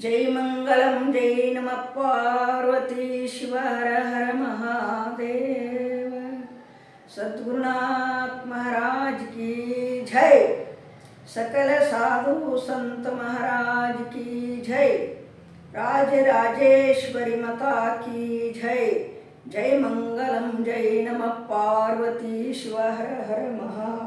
जय मंगल जय नम, पार्वती शिव, हर हर महादेव। सद्गुरुनाथ महाराज की जय। सकल साधु संत महाराज की जय। राज राजेश्वरी मता की जय। जय मंगल जय नम, पार्वती शिव, हर हर महा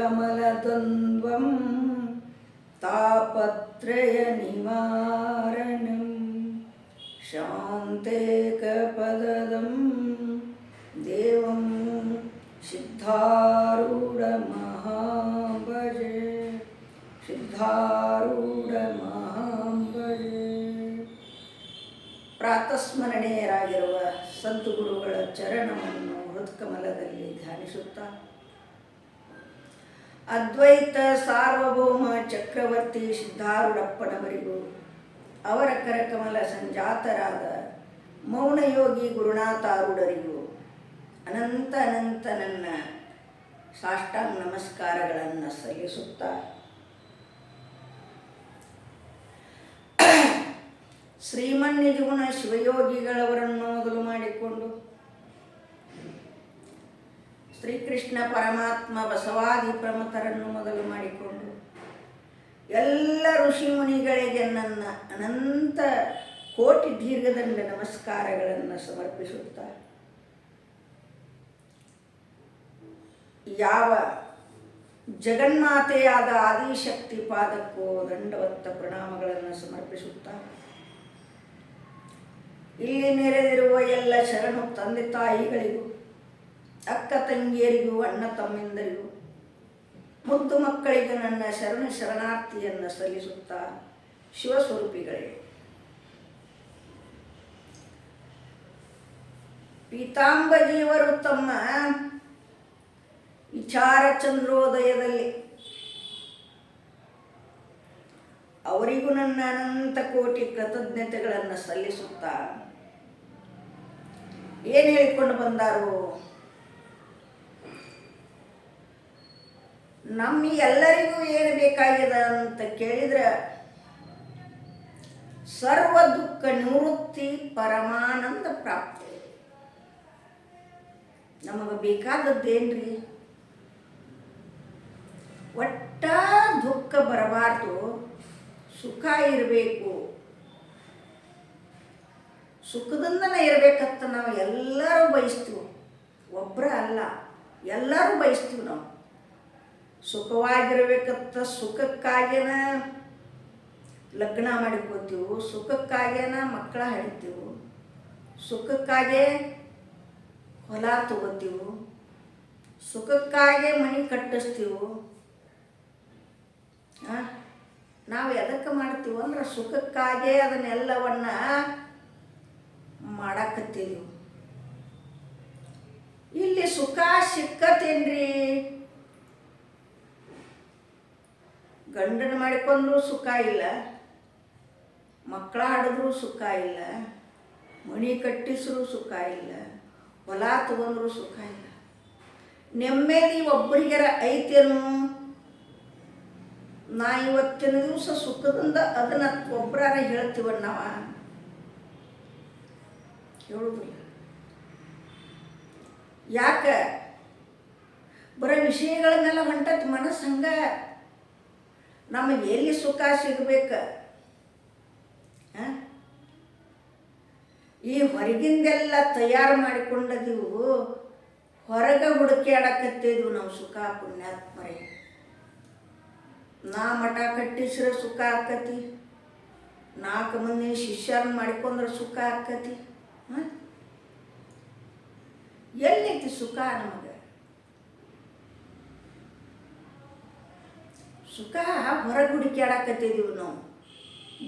यदङ्घ्रिकमलद्वन्द्वं तापत्रयनिवारणम् शान्तेकपदं देवं सिद्धारूढमहाम्बजे ಸಿದ್ಧಾರೂಢಮಾಂಬರೆ ಪ್ರಾತಸ್ಮರಣೀಯರಾಗಿರುವ ಸಂತು ಗುರುಗಳ ಚರಣವನ್ನು ಹೃತ್ಕಮಲದಲ್ಲಿ ಧ್ಯಾನಿಸುತ್ತಾ ಅದ್ವೈತ ಸಾರ್ವಭೌಮ ಚಕ್ರವರ್ತಿ ಸಿದ್ಧಾರೂಢಪ್ಪನವರಿಗೂ, ಅವರ ಕರಕಮಲ ಸಂಜಾತರಾದ ಮೌನಯೋಗಿ ಗುರುನಾಥಾರೂಢರಿಗೂ ಅನಂತ ಅನಂತ ನನ್ನ ಸಾಷ್ಟಾಂಗ ನಮಸ್ಕಾರಗಳನ್ನು ಸಲ್ಲಿಸುತ್ತಾ. ಜೀವನ ಶಿವಯೋಗಿಗಳವರನ್ನು ಮೊದಲು ಮಾಡಿಕೊಂಡು ಶ್ರೀಕೃಷ್ಣ ಪರಮಾತ್ಮ ಬಸವಾದಿ ಪ್ರಮುಖರನ್ನು ಮೊದಲು ಮಾಡಿಕೊಂಡು ಎಲ್ಲ ಋಷಿ ಮುನಿಗಳಿಗೆ ನನ್ನ ಅನಂತ ಕೋಟಿ ದೀರ್ಘದಂಡ ನಮಸ್ಕಾರಗಳನ್ನು ಸಮರ್ಪಿಸುತ್ತಾ ಯಾವ ಜಗನ್ಮಾತೆಯಾದ ಆದಿಶಕ್ತಿ ಪಾದಕ್ಕೂ ದಂಡವತ್ತ ಪ್ರಣಾಮಗಳನ್ನು ಸಮರ್ಪಿಸುತ್ತಾ ಇಲ್ಲಿ ನೆರೆದಿರುವ ಎಲ್ಲ ಶರಣು ತಂದೆ ತಾಯಿಗಳಿಗೂ ಅಕ್ಕ ತಂಗಿಯರಿಗೂ, ಅಣ್ಣ ತಮ್ಮಿಂದರಿಗೂ ಮುದ್ದು ಮಕ್ಕಳಿಗೆ ನನ್ನ ಶರಣ ಶರಣಾರ್ಥಿಯನ್ನು ಸಲ್ಲಿಸುತ್ತಾ ಶಿವಸ್ವರೂಪಿಗಳೇ. ಪೀತಾಂಬಜಿಯವರು ತಮ್ಮ ವಿಚಾರ ಚಂದ್ರೋದಯದಲ್ಲಿ ಅವರಿಗೂ ನನ್ನ ಅನಂತ ಕೋಟಿ ಕೃತಜ್ಞತೆಗಳನ್ನು ಸಲ್ಲಿಸುತ್ತಾ ಏನು ಹೇಳಿಕೊಂಡು ಬಂದಾರು ನಮ್ಮ ಎಲ್ಲರಿಗೂ ಏನು ಬೇಕಾಗಿದೆ ಅಂತ ಕೇಳಿದ್ರೆ, ಸರ್ವ ದುಃಖ ನಿವೃತ್ತಿ ಪರಮಾನಂದ ಪ್ರಾಪ್ತಿ. ನಮಗೆ ಬೇಕಾದದ್ದೇನ್ರಿ? ಒಟ್ಟ ದುಃಖ ಬರಬಾರ್ದು, ಸುಖ ಇರಬೇಕು. ಸುಖದಿಂದನೇ ಇರಬೇಕಂತ ನಾವು ಎಲ್ಲರೂ ಬಯಸ್ತೀವಿ. ಒಬ್ಬರ ಅಲ್ಲ, ಎಲ್ಲರೂ ಬಯಸ್ತೀವಿ ನಾವು. ಸುಖವಾಗಿರ್ಬೇಕಂತ ಸುಖಕ್ಕಾಗೇನ ಲಗ್ನ ಮಾಡಿಕೋತೀವಿ ಸುಖಕ್ಕಾಗೇನ ಮಕ್ಕಳ ಹಡಿತೀವು ಸುಖಕ್ಕಾಗೇ ಹೊಲ ತಗೋತೀವಿ, ಸುಖಕ್ಕಾಗೇ ಮನೆ ಕಟ್ಟಿಸ್ತೀವಿ? ನಾವು ಎದಕ್ಕೆ ಮಾಡ್ತೀವಿ ಅಂದ್ರೆ ಸುಖಕ್ಕಾಗೇ ಅದನ್ನೆಲ್ಲವನ್ನ ಮಾಡಾಕತ್ತೀವಿ ಇಲ್ಲಿ ಸುಖ ಸಿಕ್ಕತ್ತೇನ್ರಿ ಗಂಡನ ಮಾಡಿಕೊಂಡ್ರೂ ಸುಖ ಇಲ್ಲ, ಮಕ್ಕಳ ಹಾಡಿದ್ರೂ ಸುಖ ಇಲ್ಲ, ಮಣಿ ಕಟ್ಟಿಸ್ರೂ ಸುಖ ಇಲ್ಲ, ಹೊಲ ತಗೊಂಡ್ರೂ ಸುಖ ಇಲ್ಲ. ನೆಮ್ಮದಿ ಒಬ್ಬರಿಗರ ಐತೇನು? ನಾ ಇವತ್ತಿನ ದಿವಸ ಸುಖದಿಂದ ಅದನ್ನ ಒಬ್ಬರಾರ ಹೇಳ್ತೀವ ನಾವ? ಹೇಳುದಿಲ್ಲ. ಯಾಕ? ಬರೋ ವಿಷಯಗಳನ್ನೆಲ್ಲ ಹೊಂಟತಿ ಮನಸ್ಸು ಹಂಗ ನಮಗೆ ಎಲ್ಲಿ ಸುಖ ಸಿಗಬೇಕು? ಈ ಹೊರಗಿಂದೆಲ್ಲ ತಯಾರು ಮಾಡಿಕೊಂಡದಿವು ಹೊರಗೆ ಹುಡುಕ್ಯಾಡಕತ್ತಿದ್ವು ನಾವು ಸುಖ ಪುಣ್ಯಾತ್ಮರೇ. ನಾ ಮಠ ಕಟ್ಟಿಸ್ರೆ ಸುಖ ಆಕತಿ. ನಾಲ್ಕು ಮಂದಿ ಶಿಷ್ಯರನ್ನ ಮಾಡಿಕೊಂಡ್ರೆ ಸುಖ ಆಕತಿ. ಹ ಎಲ್ಲೈತಿ ಸುಖ ನಮಗೆ? ಸುಖ ಹೊರಗೆ ಹುಡುಕ್ಯಾಡಕತ್ತಿದ್ದೀವಿ ನಾವು.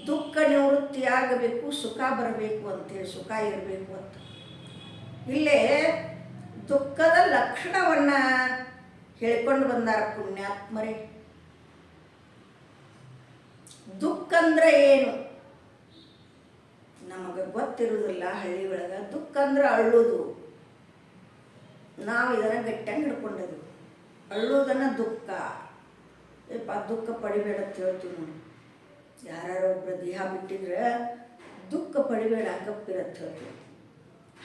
ದುಃಖ ನಿವೃತ್ತಿ ಆಗಬೇಕು, ಸುಖ ಬರಬೇಕು ಅಂತೇಳಿ, ಸುಖ ಇರಬೇಕು ಅಂತ. ಇಲ್ಲೇ ದುಃಖದ ಲಕ್ಷಣವನ್ನು ಹೇಳ್ಕೊಂಡು ಬಂದಾರ ಪುಣ್ಯಾತ್ಮರೇ. ದುಃಖ ಅಂದ್ರೆ ಏನು? ನಮಗೆ ಗೊತ್ತಿರುವುದಿಲ್ಲ ಹಳ್ಳಿ ಒಳಗೆ. ದುಃಖ ಅಂದ್ರೆ ಅಳ್ಳುದು. ನಾವು ಇದನ್ನು ಗಟ್ಟಿಯಾಗಿ ಹಿಡ್ಕೊಂಡದು ಅಳ್ಳೋದನ್ನು ದುಃಖ. ಏಪ್ಪ ದುಃಖ ಪಡಿಬೇಡ ಅಂತ ಹೇಳ್ತೀವಿ ನೋಡಿ. ಯಾರು ಒಬ್ಬರು ದೇಹ ಬಿಟ್ಟಿದ್ರೆ ದುಃಖ ಪಡಿಬೇಡ ಅಂತ ಹೇಳ್ತೀವಿ.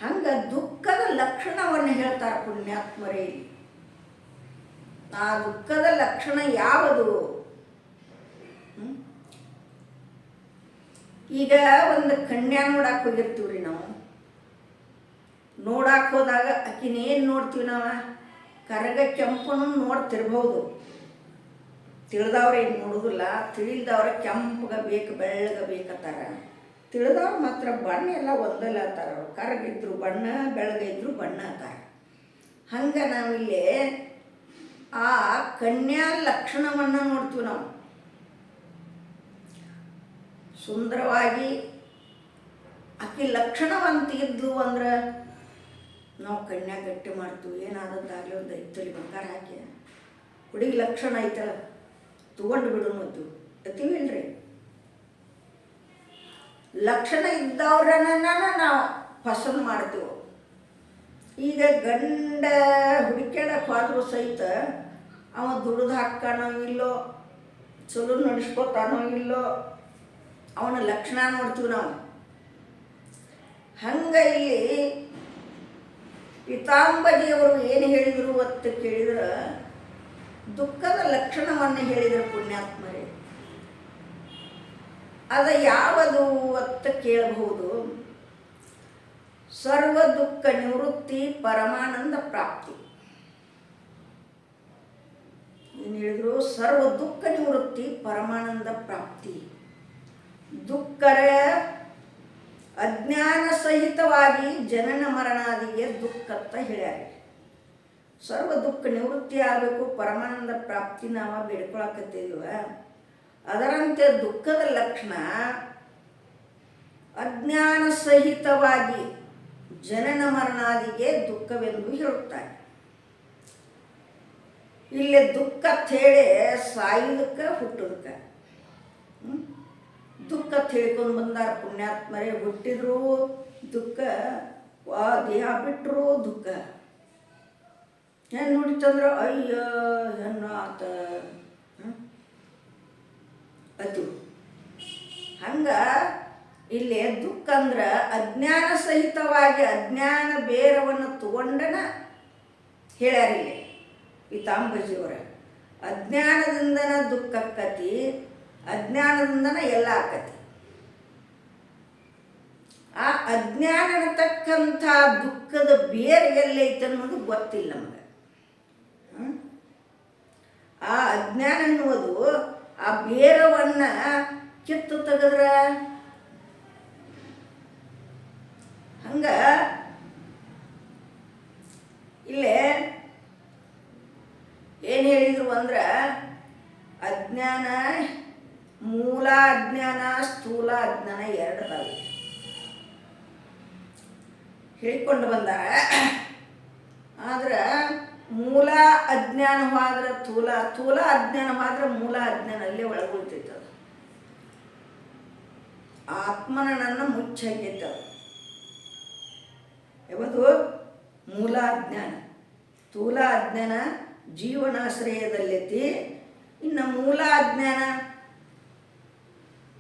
ಹಂಗೆ ದುಃಖದ ಲಕ್ಷಣವನ್ನು ಹೇಳ್ತಾರೆ ಪುಣ್ಯಾತ್ಮರೇ. ಆ ದುಃಖದ ಲಕ್ಷಣ ಯಾವುದು? ಈಗ ಒಂದು ಕನ್ಯಾ ನೋಡಕ್ಕೆ ಹೋಗಿರ್ತೀವಿ ನಾವು. ನೋಡಕ್ಕೆ ಹೋದಾಗ ಆಕಿನ ಏನು ನೋಡ್ತೀವಿ ನಾವು? ಕರಗ ಕೆಂಪನು ನೋಡ್ತಿರ್ಬೋದು. ತಿಳಿದವ್ರು ಏನು ನೋಡೋದಿಲ್ಲ ತಿಳಿದವ್ರೆ ಕೆಂಪಗ ಬೇಕು, ಬೆಳ್ಳಗೆ ಬೇಕತ್ತಾರ ತಿಳಿದವ್ರು ಮಾತ್ರ ಬಣ್ಣ ಎಲ್ಲ ಒಂದಲ್ಲ ಅಂತಾರ ಅವ್ರು. ಕರಗಿದ್ರು ಬಣ್ಣ ಬೆಳಗಿದ್ರು ಬಣ್ಣ ಅಂತಾರೆ. ಹಂಗೆ ನಾವಿಲ್ಲಿ ಆ ಕನ್ಯಾ ಲಕ್ಷಣವನ್ನು ನೋಡ್ತೀವಿ ನಾವು. ಸುಂದರವಾಗಿ ಆಕೆ ಲಕ್ಷಣವಂತ ಇದ್ದು ಅಂದ್ರೆ ನಾವು ಕನ್ಯಾ ಗಟ್ಟಿ ಮಾಡ್ತೀವಿ. ಏನಾದಂತಾಗಲಿ ಒಂದು ಐತಲಿ ಬಂಗಾರ ಹಾಕಿ ಹುಡುಗಿ ಲಕ್ಷಣ ಐತಲ್ಲ. ತಗೊಂಡು ಬಿಡು ಮದ್ದು. ಅತಿವಿಲ್ರಿ ಲಕ್ಷಣ ಇದ್ದವ್ರನ್ನ ನಾವು ಫಸಲು ಮಾಡ್ತೀವಿ. ಈಗ ಗಂಡ ಹುಡುಕ್ಯಾಡಕ್ಕೆ ಹೋದ್ರೂ ಸಹಿತ ಅವ ದುಡ್ದು ಹಾಕ್ತಾನೋ ಇಲ್ಲೋ, ಚಲೋ ನಡೆಸ್ಕೊತಾನೋ ಇಲ್ಲೋ, ಅವನ ಲಕ್ಷಣ ನೋಡ್ತೀವಿ ನಾವು. ಹಂಗ ಇಲ್ಲಿ ಪಿತಾಂಬಜಿಯವರು ಏನು ಹೇಳಿದರು ಅಂತ ಕೇಳಿದ್ರೆ ದುಃಖದ ಲಕ್ಷಣವನ್ನು ಹೇಳಿದರು ಪುಣ್ಯಾತ್ಮರೇ. ಅದ ಯಾವುದು ಅಂತ ಕೇಳಬಹುದು. ಸರ್ವ ದುಃಖ ನಿವೃತ್ತಿ ಪರಮಾನಂದ ಪ್ರಾಪ್ತಿ. ಏನು ಹೇಳಿದ್ರು? ಸರ್ವ ದುಃಖ ನಿವೃತ್ತಿ ಪರಮಾನಂದ ಪ್ರಾಪ್ತಿ. ದುಃಖರ ಅಜ್ಞಾನ ಸಹಿತವಾಗಿ ಜನನ ಮರಣಾದಿಗೆ ದುಃಖ ಅಂತ ಹೇಳ್ಯಾರ. ಸರ್ವ ದುಃಖ ನಿವೃತ್ತಿ ಆಗಬೇಕು, ಪರಮಾನಂದ ಪ್ರಾಪ್ತಿ ನಾವು ಬೇಡ್ಕೊಳಕತ್ತಿದೀವ. ಅದರಂತೆ ದುಃಖದ ಲಕ್ಷಣ, ಅಜ್ಞಾನ ಸಹಿತವಾಗಿ ಜನನ ಮರಣಾದಿಗೆ ದುಃಖವೆಂದು ಹೇಳುತ್ತಾರೆ. ಇಲ್ಲಿ ದುಃಖ ಹೇಳಿ ಸಾಯುದಕ್ಕೆ ಹುಟ್ಟುದಕ್ಕೆ. ದುಃಖ ತಿಳ್ಕೊಂಡು ಬಂದಾರ ಪುಣ್ಯಾತ್ಮರೇ, ಹುಟ್ಟಿದ್ರು ದುಃಖ ದೇಹ ಬಿಟ್ಟರು ದುಃಖ. ಹೆಣ್ಣು ನೋಡಿತಂದ್ರೆ ಅಯ್ಯ, ಹೆಣ್ಣು ಆತ? ಅದು ಹಂಗ ಇಲ್ಲಿ ದುಃಖ ಅಂದ್ರೆ ಅಜ್ಞಾನ ಸಹಿತವಾಗಿ ಅಜ್ಞಾನ ಬೇರವನ್ನು ತಗೊಂಡನ ಹೇಳ್ಯಾರ ಇಲ್ಲಿ ಪೀತಾಂಬಜಿಯವರ ಅಜ್ಞಾನದಿಂದನ ದುಃಖ ಕತಿ ಅಜ್ಞಾನದಿಂದನ ಎಲ್ಲ ಆಕತಿ ಆ ಅಜ್ಞಾನ ಅನ್ನತಕ್ಕಂಥ ದುಃಖದ ಬೇರೆ ಎಲ್ಲೈತೆ ಅನ್ನೋದು ಗೊತ್ತಿಲ್ಲ ನಮಗೆ? ಆ ಅಜ್ಞಾನ ಅನ್ನುವುದು ಆ ಬೇರವನ್ನ ಕಿತ್ತು ತೆಗೆದ್ರ? ಹಂಗ ಇಲ್ಲೇ ಏನು ಹೇಳಿದ್ರು ಅಂದ್ರೆ ಅಜ್ಞಾನ ಮೂಲ ಅಜ್ಞಾನ ಸ್ಥೂಲ ಅಜ್ಞಾನ ಎರಡು ತಾವು ಹೇಳಿಕೊಂಡು ಬಂದ ಆದ್ರೆ ಮೂಲ ಅಜ್ಞಾನವಾದ್ರೆ ತೂಲ ತೂಲ ಅಜ್ಞಾನವಾದ್ರೆ ಮೂಲ ಅಜ್ಞಾನ, ಅಲ್ಲೇ ಒಳಗುಳ್ತೈತೆ ಅದು. ಆತ್ಮನನ್ನು ಮುಚ್ಚಾಕೈತೆ ಅದು. ಯಾವುದು? ಮೂಲ ಅಜ್ಞಾನ. ತೂಲ ಅಜ್ಞಾನ ಜೀವನಾಶ್ರಯದಲ್ಲೈತಿ. ಇನ್ನು ಮೂಲ ಅಜ್ಞಾನ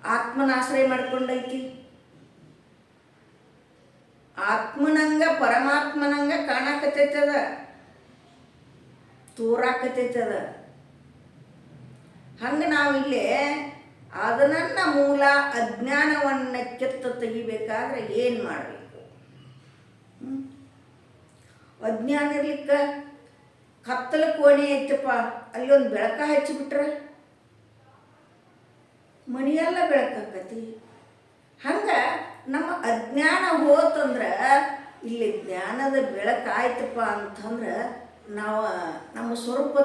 ಆತ್ಮನಾಶ್ರಯ ಮಾಡ್ಕೊಂಡೈತಿ. ಆತ್ಮನಂಗ ಪರಮಾತ್ಮನಂಗ ಕಾಣಕತೈತದ ಹಂಗ ಹಂಗೆ ಇಲ್ಲಿ ಅದನ್ನ ಮೂಲ ಅಜ್ಞಾನವನ್ನು ಕೆತ್ತ ತೆಗಿಬೇಕಾದ್ರೆ ಏನು ಮಾಡಬೇಕು? ಅಜ್ಞಾನ ಇರ್ಲಿಕ್ಕೆ ಕತ್ತಲ ಕೋಣೆ ಐತಪ್ಪ ಅಲ್ಲಿ ಒಂದು ಬೆಳಕ ಹಚ್ಚಿಬಿಟ್ರೆ? ಮನೆಯೆಲ್ಲ ಬೆಳಕಾಕತಿ ಹಂಗೆ ನಮ್ಮ ಅಜ್ಞಾನ ಹೋತಂದ್ರೆ, ಇಲ್ಲಿ ಜ್ಞಾನದ ಬೆಳಕಾಯ್ತಪ್ಪ ಅಂತಂದ್ರೆ ನಾವು, ನಮ್ಮ ಸ್ವರೂಪ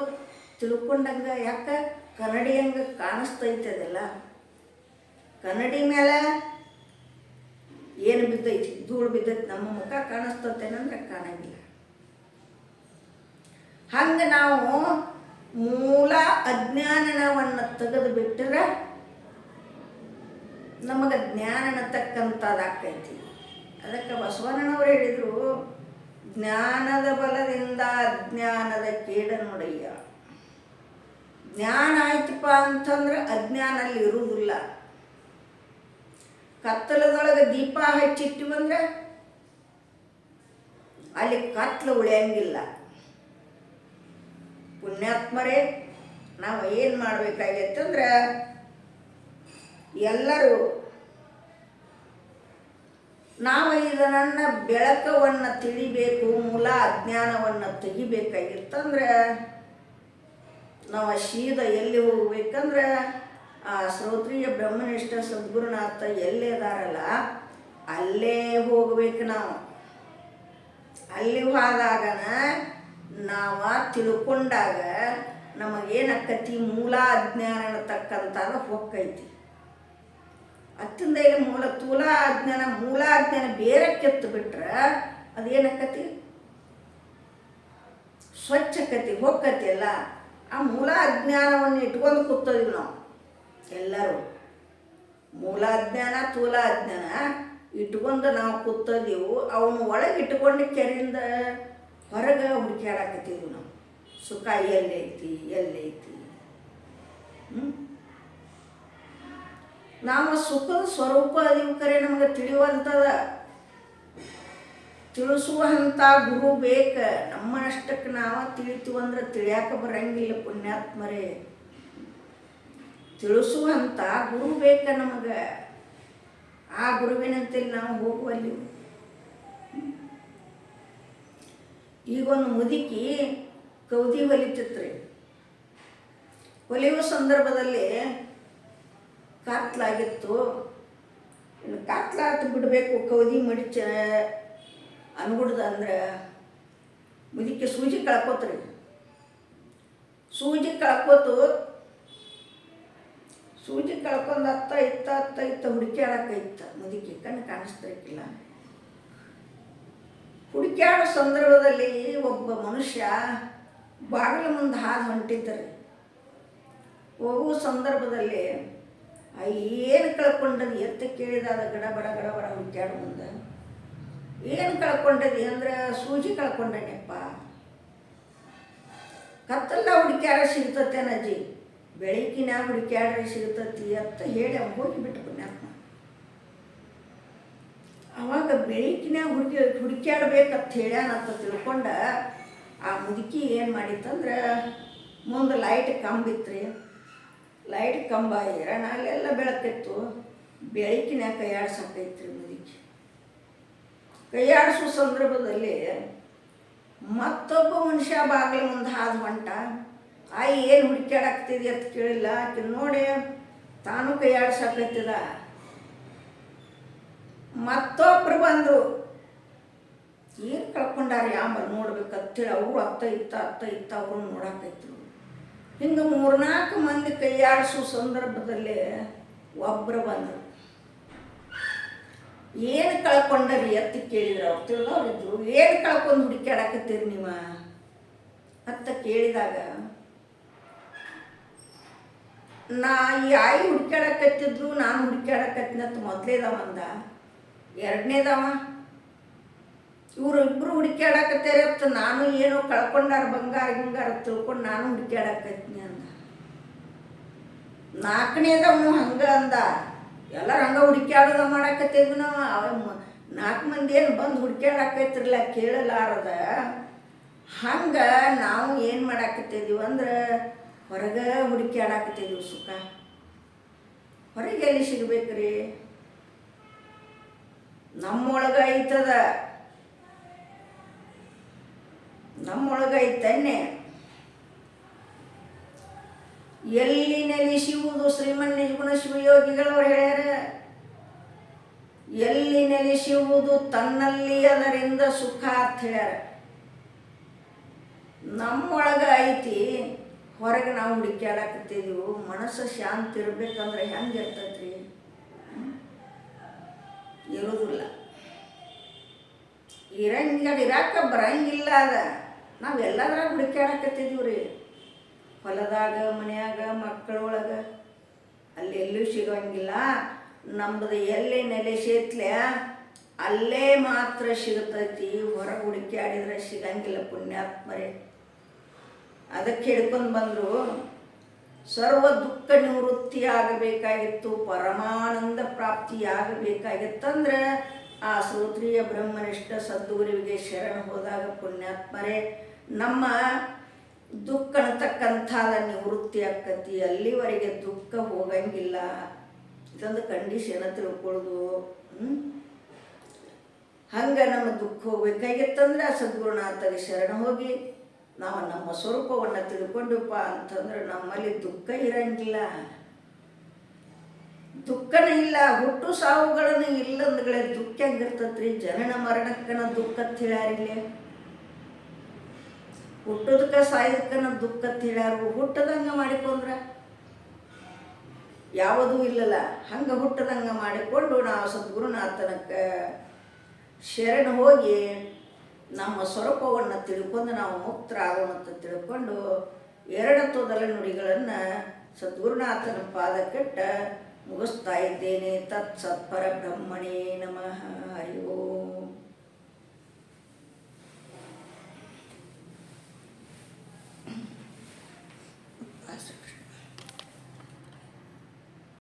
ತಿಳ್ಕೊಂಡಂಗೆ ಯಾಕೆ ಕನ್ನಡಿ ಹಂಗೆ ಕಾಣಿಸ್ತೈತೆ ಅದೆಲ್ಲ? ಕನ್ನಡಿ ಮೇಲೆ ಏನು ಬಿದ್ದೈತಿ? ಧೂಳು ಬಿದ್ದೈತಿ, ನಮ್ಮ ಮುಖ ಕಾಣಿಸ್ತತೇನಂದ್ರೆ ಕಾಣಂಗಿಲ್ಲ. ಹಂಗೆ ನಾವು ಮೂಲ ಅಜ್ಞಾನವನ್ನು ತೆಗೆದು ಬಿಟ್ಟರೆ ನಮಗೆ ಜ್ಞಾನ ತಕ್ಕಂಥದ್ದಾಗ್ತೈತಿ ಅದಕ್ಕೆ ಬಸವಣ್ಣನವರು ಹೇಳಿದರು ಜ್ಞಾನದ ಬಲದಿಂದ ಅಜ್ಞಾನದ ಕೇಡನೊಡೆಯ ಜ್ಞಾನ ಆಯ್ತಪ್ಪ ಅಂತಂದ್ರೆ ಅಜ್ಞಾನ ಅಲ್ಲಿ ಇರುವುದಿಲ್ಲ. ಕತ್ತಲದೊಳಗೆ ದೀಪ ಹಚ್ಚಿಟ್ಟಿವಂದ್ರೆ ಅಲ್ಲಿ ಕತ್ಲು ಉಳಿಯಂಗಿಲ್ಲ. ಪುಣ್ಯಾತ್ಮರೇ, ನಾವು ಏನು ಮಾಡ್ಬೇಕಾಗೈತಂದ್ರೆ ಎಲ್ಲರೂ ನಾವು ಇದನ್ನ ಬೆಳಕವನ್ನು ತಿಳಿಬೇಕು, ಮೂಲ ಅಜ್ಞಾನವನ್ನು ತೆಗಿಬೇಕಾಗಿತ್ತಂದ್ರೆ, ನಾವು ಶೀದ ಎಲ್ಲಿ ಹೋಗ್ಬೇಕಂದ್ರೆ, ಆ ಶ್ರೋತ್ರಿಯ ಬ್ರಹ್ಮನಿಷ್ಠ ಸದ್ಗುರುನಾಥ ಎಲ್ಲೇ ಇದಾರಲ್ಲ ಅಲ್ಲೇ ಹೋಗ್ಬೇಕು ನಾವು. ಅಲ್ಲಿ ಹೋದಾಗ ನಾವು ತಿಳ್ಕೊಂಡಾಗ ನಮಗೇನಕ್ಕತಿ ಮೂಲ ಅಜ್ಞಾನ ಅನ್ನತಕ್ಕಂಥದ್ದು ಹೊಕ್ಕೈತಿ. ಅತ್ತಿಂದ ಏನು ಮೂಲ ತೂಲ ಅಜ್ಞಾನ ಮೂಲ ಅಜ್ಞಾನ ಬೇರೆ ಕೆತ್ತು ಬಿಟ್ರೆ ಅದೇನಕ್ಕತಿ? ಸ್ವಚ್ಛಕತಿ, ಹೊಕ್ಕತಿ ಅಲ್ಲ. ಆ ಮೂಲ ಅಜ್ಞಾನವನ್ನು ಇಟ್ಕೊಂಡು ಕೂತದಿವಿ ನಾವು ಎಲ್ಲರೂ. ಮೂಲ ಅಜ್ಞಾನ ತೂಲ ಅಜ್ಞಾನ ಇಟ್ಕೊಂಡು ನಾವು ಕೂತದೀವು. ಅವನು ಒಳಗೆ ಇಟ್ಕೊಂಡು ಕೆರೆಯಿಂದ ಹೊರಗೆ ಹುಡುಕ್ಯಾಡಕತ್ತೀವಿ ನಾವು. ಸುಖ ಎಲ್ಲೈತಿ ಎಲ್ಲೈತಿ. ಹ್ಞೂ ನಾವು ಸುಖದ ಸ್ವರೂಪ ಅದೀವಿ ನಮಗೆ ತಿಳಿಯುವಂಥದ ತಿಳಿಸುವಂಥ ಗುರು ಬೇಕ. ನಮ್ಮಷ್ಟಕ್ಕೆ ನಾವು ತಿಳಿತೀವಿ ಅಂದ್ರೆ ತಿಳಿಯಾಕ ಬರಂಗಿಲ್ಲ ಪುಣ್ಯಾತ್ಮರೇ. ತಿಳಿಸುವಂಥ ಗುರು ಬೇಕ ನಮಗೆ. ಆ ಗುರುವಿನಂತೇಳಿ ನಾವು ಹೋಗುವಲ್ಲಿ. ಈಗೊಂದು ಮುದುಕಿ ಕೌದಿ ಹೊಲಿತಿತ್ರಿ. ಹೊಲಿಯುವ ಸಂದರ್ಭದಲ್ಲಿ ಕಾತ್ಲಾಗಿತ್ತು. ಇನ್ನು ಕತ್ಲಾತು ಬಿಡಬೇಕು, ಕೌದಿ ಮಡಿಚ, ಅನ್ಗುಡ್ದ ಅಂದ್ರೆ ಮುದಿಕೆ ಸೂಜಿ ಕಳ್ಕೋತ್ರಿ. ಸೂಜಿ ಕಳ್ಕೋತು, ಸೂಜಿ ಕಳ್ಕೊಂಡು ಅತ್ತ ಇತ್ತ ಅತ್ತ ಇತ್ತ ಹುಡುಕ್ಯಾಡಕ್ಕೈತ ಮುದುಕಿ ಕಣ್ಣು ಕಾಣಿಸ್ತಿರ್ಕಿಲ್ಲ ಹುಡುಕ್ಯಾಡೋ ಸಂದರ್ಭದಲ್ಲಿ ಒಬ್ಬ ಮನುಷ್ಯ ಬಾಗಿಲ ಮುಂದೆ ಹಾದು ಹೊಂಟಿದ್ದರು ಹೋಗುವ ಸಂದರ್ಭದಲ್ಲಿ ಏನು ಕಳ್ಕೊಂಡದು ಎತ್ತ ಕೇಳಿದಾದ ಗಡ ಬಡ ಗಡ ಬಡ ಹುಡುಕ್ಯಾಡ ಮುಂದೆ. ಏನು ಕಳ್ಕೊಂಡದಿ ಅಂದ್ರೆ ಸೂಜಿ ಕಳ್ಕೊಂಡಪ್ಪ ಕತ್ತಲ್ಲ ಹುಡುಕ್ಯಾರ ಸಿಗ್ತತೆ ಅಜ್ಜಿ. ಬೆಳಕಿನಾಗ ಹುಡುಕ್ಯಾಡ್ರೆ ಸಿಗ್ತತಿ ಅಂತ ಹೇಳಿ ಅವ್ನು ಹೋಗಿಬಿಟ್ಟು ಪುಣ್ಯಾತ್ಮ. ಅವಾಗ ಬೆಳಕಿನ ಹುಡುಕಿ ಹುಡುಕ್ಯಾಡ್ಬೇಕಂತ ಹೇಳ್ಯಾನಂತ ತಿಳ್ಕೊಂಡ ಆ ಮುದುಕಿ ಏನು ಮಾಡಿತ್ತಂದ್ರೆ, ಮುಂದೆ ಲೈಟ್ ಕಂಬಿತ್ರಿ. ಲೈಟ್ ಕಂಬ ಇರೋಣ ಅಲ್ಲೆಲ್ಲ ಬೆಳಕಿತ್ತು ಬೆಳಕಿನ ಕೈಯಾಡ್ಸಕ್ಕೈತ್ರಿ ಮುದುಕಿ ಕೈಯಾಡಿಸೋ ಸಂದರ್ಭದಲ್ಲಿ ಮತ್ತೊಬ್ಬ ಮನುಷ್ಯ ಬಾಗಿಲ ಮುಂದೆ ಹಾದು ಹೊಂಟ. ಆಯಿ, ಏನು ಹುಡುಕ್ಯಾಡಕ್ತಿದಿ ಅಂತ ಕೇಳಿಲ್ಲ. ಆಕೆ ನೋಡಿ, ತಾನು ಕೈಯಾಡ್ಸಾಕೈತಿದ ಮತ್ತೊಬ್ರು ಬಂದರು. ಏನು ಕಳ್ಕೊಂಡಾರ ಯಾಂಬಲ್ ನೋಡ್ಬೇಕಂತೇಳಿ ಅವರು ಅತ್ತ ಇತ್ತ ಅತ್ತ ಇತ್ತ ಅವರು ನೋಡಾಕೈತ್ರು. ಹಿಂಗೆ ಮೂರ್ನಾಲ್ಕು ಮಂದಿ ಕೈಯಾಡಿಸೋ ಸಂದರ್ಭದಲ್ಲಿ ಒಬ್ಬರು ಬಂದರು. ಏನು ಕಳ್ಕೊಂಡ್ರಿ ಎತ್ತಿ ಕೇಳಿದ್ರು ಅವ್ರು. ತಿಳಿದವ್ರಿದ್ರು, ಏನು ಕಳ್ಕೊಂಡು ಹುಡುಕ್ಯಾಡಕತ್ತೀರಿ ನೀವು? ಅಂತ ಕೇಳಿದಾಗ, ನಾ ಈ ಆಯಿ ಹುಡುಕ್ಯಾಡಕತ್ತಿದ್ರು, ನಾನು ಹುಡುಕ್ಯಾಡಕತ್ತಿನಂತ ಮೊದಲೇದವ ಅಂದ. ಎರಡನೇದವ? ಇವರು ಇಬ್ಬರು ಹುಡುಕ್ಯಾಡಕತ್ತಾರೆ ಅಂತ ನಾನು ಏನೋ ಕಳ್ಕೊಂಡಾರ ಬಂಗಾರ ಹಿಂಗಾರ ತಿಳ್ಕೊಂಡು ನಾನು ಹುಡುಕ್ಯಾಡಕತ್ತೀನಿ ಅಂದ. ನಾಲ್ಕನೇದವನು ಹಂಗ ಅಂದ. ಎಲ್ಲರ ಹಂಗೆ ಹುಡುಕ್ಯಾಡೋದ ಮಾಡಾಕತ್ತಿದ್ವಿ ನಾವು. ನಾಲ್ಕು ಮಂದಿ ಏನು ಬಂದು ಹುಡುಕ್ಯಾಡಕೈತ್ರಲ್ಲ ಕೇಳಲಾರದ. ಹಂಗೆ ನಾವು ಏನು ಮಾಡಾಕತ್ತಿದ್ದೀವಿ ಅಂದ್ರೆ ಹೊರಗೆ ಹುಡುಕ್ಯಾಡಕತ್ತಿದ್ದೀವಿ ಸುಖ. ಹೊರಗೆ ಎಲ್ಲಿ ಸಿಗ್ಬೇಕ್ರಿ? ನಮ್ಮೊಳಗೆ ಐತದ. ನಮ್ಮೊಳಗೆ ಐತನ್ನೇ ಎಲ್ಲಿ ನೆಲೆಸುವುದು ಶ್ರೀಮನ್ ನಿಜಗುಣ ಶಿವಯೋಗಿಗಳವ್ರು ಹೇಳ್ಯಾರ? ಎಲ್ಲಿ ನೆಲೆಸುವುದು ತನ್ನಲ್ಲಿ ಅದರಿಂದ ಸುಖ ಅಂತ ಹೇಳ್ಯಾರ. ನಮ್ಮೊಳಗ ಐತಿ ಹೊರಗೆ ನಾವು ಹುಡುಕ್ಯಾಡಕತ್ತಿದ್ದೀವಿ ಮನಸ್ಸು ಶಾಂತಿ ಇರ್ಬೇಕಂದ್ರೆ ಹೆಂಗೆ ಇರ್ತೈತ್ರಿ? ಇರೋದಿಲ್ಲ. ಇರಂಗಿಲ್ಲ ಇರಾಕ ಬರಂಗಿಲ್ಲ ಅದ. ನಾವು ಎಲ್ಲದ್ರಾಗ ಹುಡುಕ್ಯಾಡಕತ್ತಿದ್ದೀವಿ ರೀ ಹೊಲದಾಗ, ಮನ್ಯಾಗ, ಮಕ್ಕಳೊಳಗೆ. ಅಲ್ಲಿ ಎಲ್ಲೂ ಸಿಗೋಂಗಿಲ್ಲ. ನಮ್ಮದು ಎಲ್ಲಿ ನೆಲೆ ಸೇತ್ಲೆ, ಅಲ್ಲೇ ಮಾತ್ರ ಸಿಗುತ್ತೈತಿ ಹೊರಗೆ ಹುಡುಕ್ಯಾಡಿದ್ರೆ ಸಿಗಂಗಿಲ್ಲ ಪುಣ್ಯಾತ್ಮರೇ. ಅದಕ್ಕೆ ಹಿಡ್ಕೊಂಡು ಬಂದರು. ಸರ್ವ ದುಃಖ ನಿವೃತ್ತಿ ಆಗಬೇಕಾಗಿತ್ತು, ಪರಮಾನಂದ ಪ್ರಾಪ್ತಿಯಾಗಬೇಕಾಗಿತ್ತಂದ್ರೆ ಆ ಶ್ರೋತ್ರಿಯ ಬ್ರಹ್ಮನಿಷ್ಠ ಸದ್ಗುರುವಿಗೆ ಶರಣ ಹೋದಾಗ ಪುಣ್ಯಾತ್ಮರೇ, ನಮ್ಮ ದುಃಖ ಅಂತಕ್ಕಂಥ ನಿವೃತ್ತಿ ಆಕ್ಕತಿ ಅಲ್ಲಿವರೆಗೆ ದುಃಖ ಹೋಗಂಗಿಲ್ಲ. ಇದೊಂದು ಕಂಡೀಷನ್ ತಿಳ್ಕೊಳ್ಳೋದು? ಹಂಗೆ ನಮ್ಮ ದುಃಖ ಹೋಗ್ಬೇಕಾಗಿತ್ತಂದ್ರೆ ಆ ಸದ್ಗುರುನಾಥಗೆ ಶರಣ ಹೋಗಿ ನಾವು ನಮ್ಮ ಸ್ವರೂಪವನ್ನು ತಿಳ್ಕೊಂಡಪ್ಪ ಅಂತಂದ್ರೆ ನಮ್ಮಲ್ಲಿ ದುಃಖ ಇರಂಗಿಲ್ಲ. ದುಃಖನೇ ಇಲ್ಲ, ಹುಟ್ಟು ಸಾವುಗಳನ್ನು ಇಲ್ಲಂದ್ಗಳೇ ದುಃಖ ಹೆಂಗಿರ್ತತ್ರಿ? ಜನನ ಮರಣಕ್ಕನ ದುಃಖ ಅಂತ ಹೇಳ್ಯಾರಿಲ್ಲೇ ಹುಟ್ಟೋದಕ್ಕೆ ಸಾಯೋದಕ್ಕನ ದುಃಖ ಅಂತ ಹುಟ್ಟದಂಗ ಮಾಡಿಕೊಂಡ್ರ? ಯಾವುದೂ ಇಲ್ಲಲ್ಲ. ಹಂಗೆ ಹುಟ್ಟದಂಗೆ ಮಾಡಿಕೊಂಡು ನಾವು ಸದ್ಗುರುನಾಥನಕ್ಕೆ ಶರಣ ಹೋಗಿ ನಮ್ಮ ಸ್ವರೂಪವನ್ನು ತಿಳ್ಕೊಂಡು ನಾವು ಮುಕ್ತರಾಗೋಣ ಅಂತ ತಿಳ್ಕೊಂಡು ಎರಡತ್ವದಲ ನುಡಿಗಳನ್ನು ಸದ್ಗುರುನಾಥನ ಪಾದಕ್ಕಿಟ್ಟ ಮುಗಿಸ್ತಾ ಇದ್ದೇನೆ. ತತ್ ಸತ್ಪರ ಬ್ರಹ್ಮಣೇ ನಮಃ. ಹರಿ ಓಂ.